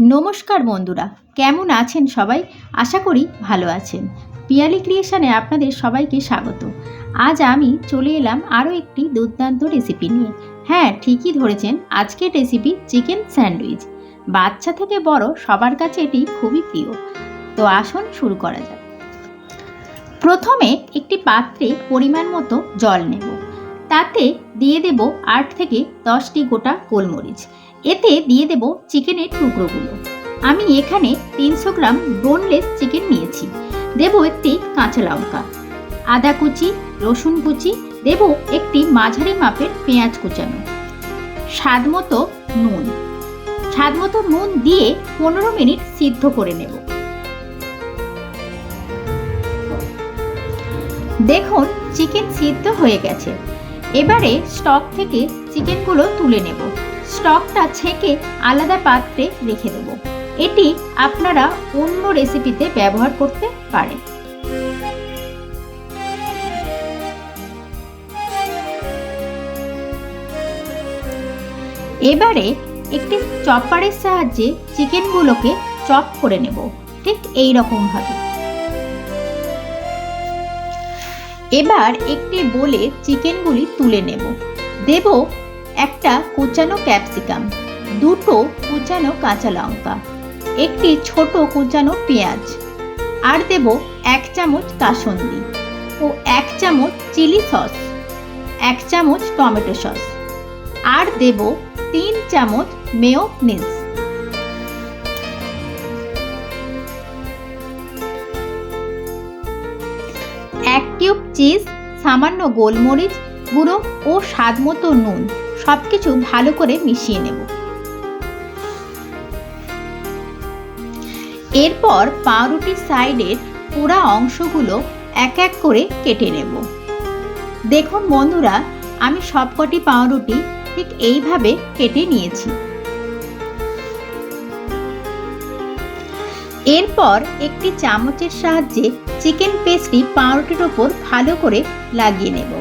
নমস্কার বন্ধুরা, কেমন আছেন সবাই? আশা করি ভালো আছেন। পিয়ালি ক্রিয়েশানে আপনাদের সবাইকে স্বাগত। আজ আমি চলে এলাম আরও একটি দুর্দান্ত রেসিপি নিয়ে। হ্যাঁ ঠিকই ধরেছেন, আজকের রেসিপি চিকেন স্যান্ডউইচ বাচ্চা থেকে বড় সবার কাছে এটি খুবই প্রিয়। তো আসুন শুরু করা যাক। প্রথমে একটি পাত্রে পরিমাণ মতো জল নেব। তাতে দিয়ে দেব আট থেকে দশটি গোটা গোলমরিচ। এতে দিয়ে দেব চিকেনের টুকরোগুলো। আমি এখানে তিনশো গ্রাম বোনলেস চিকেন নিয়েছি। দেব একটি কাঁচা লঙ্কা। আদা কুচি, রসুন কুচি, দেব একটি মাঝারি মাপের পেঁয়াজ কুচানো। স্বাদ মতো নুন। স্বাদ মতো নুন দিয়ে পনেরো মিনিট সিদ্ধ করে নেব। দেখুন, চিকেন সিদ্ধ হয়ে গেছে। এবারে স্টক থেকে চিকেনগুলো তুলে নেব। স্টকটা ছেঁকে আলাদা পাত্রে রেখে দেব। এটি আপনারা অন্য রেসিপিতে ব্যবহার করতে পারেন। এবারে একটি চপারের সাহায্যে চিকেনগুলোকে চপ করে নেব। ঠিক এই রকম ভাবে এবার একটি বলে চিকেনগুলি তুলে নেব। দেব একটা কুচানো ক্যাপসিকাম, দুটো কুচানো কাঁচা লঙ্কা, একটি ছোট কুচানো পেঁয়াজ, আর দেব এক চামচ কাসন্দি ও এক চামচ চিলি সস, এক চামচ টমেটো সস, আর দেব তিন চামচ মেয়োনিজ। এক কিউব চিজ, সামান্য গোলমরিচ গুঁড়ো ও স্বাদ মতো নুন। সব কিছু ভালো করে মিশিয়ে নেব। এরপর পাউরুটির সাইডের পুরা অংশগুলো এক এক করে কেটে নেব। দেখুন বন্ধুরা, আমি সবকটি পাউরুটি ঠিক এইভাবে কেটে নিয়েছি। এরপর একটি চামচের সাহায্যে চিকেন পেস্টটি পাউরুটির ওপর ভালো করে লাগিয়ে নেব।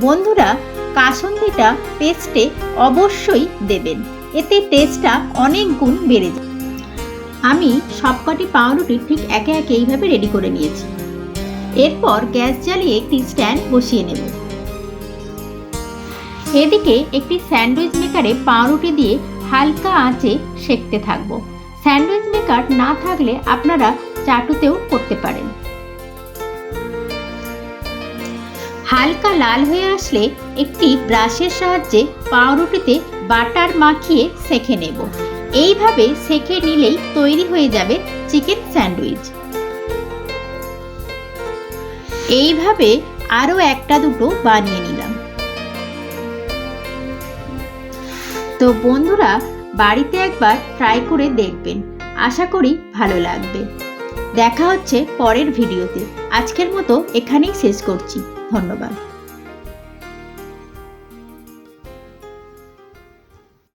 বন্ধুরা কাসন্দিটা পেস্টে অবশ্যই দেবেন। এতে টেস্টটা অনেক গুণ বেড়ে যায়। আমি সবকটি পাউরুটি ঠিক একে একে এইভাবে রেডি করে নিয়েছি। এরপর গ্যাস জ্বালিয়ে একটি স্ট্যান্ড বসিয়ে নেব। এদিকে একটি স্যান্ডউইচ মেকারে পাউরুটি দিয়ে হালকা আঁচে সেঁকতে থাকব। স্যান্ডউইচ মেকার না থাকলে আপনারা চাটুতেও করতে পারেন। হালকা লাল হয়ে আসলে একটি ব্রাশের সাহায্যে পাউরুটিতে বাটার মাখিয়ে সেঁকে নেব। এইভাবে সেঁকে নিলেই তৈরি হয়ে যাবে চিকেন স্যান্ডউইচ। এইভাবে আরও একটা দুটো বানিয়ে নিলাম। তো বন্ধুরা, বাড়িতে একবার ট্রাই করে দেখবেন। আশা করি ভালো লাগবে। দেখা হচ্ছে পরের ভিডিওতে। আজকের মতো এখানেই শেষ করছি। ধন্যবাদ।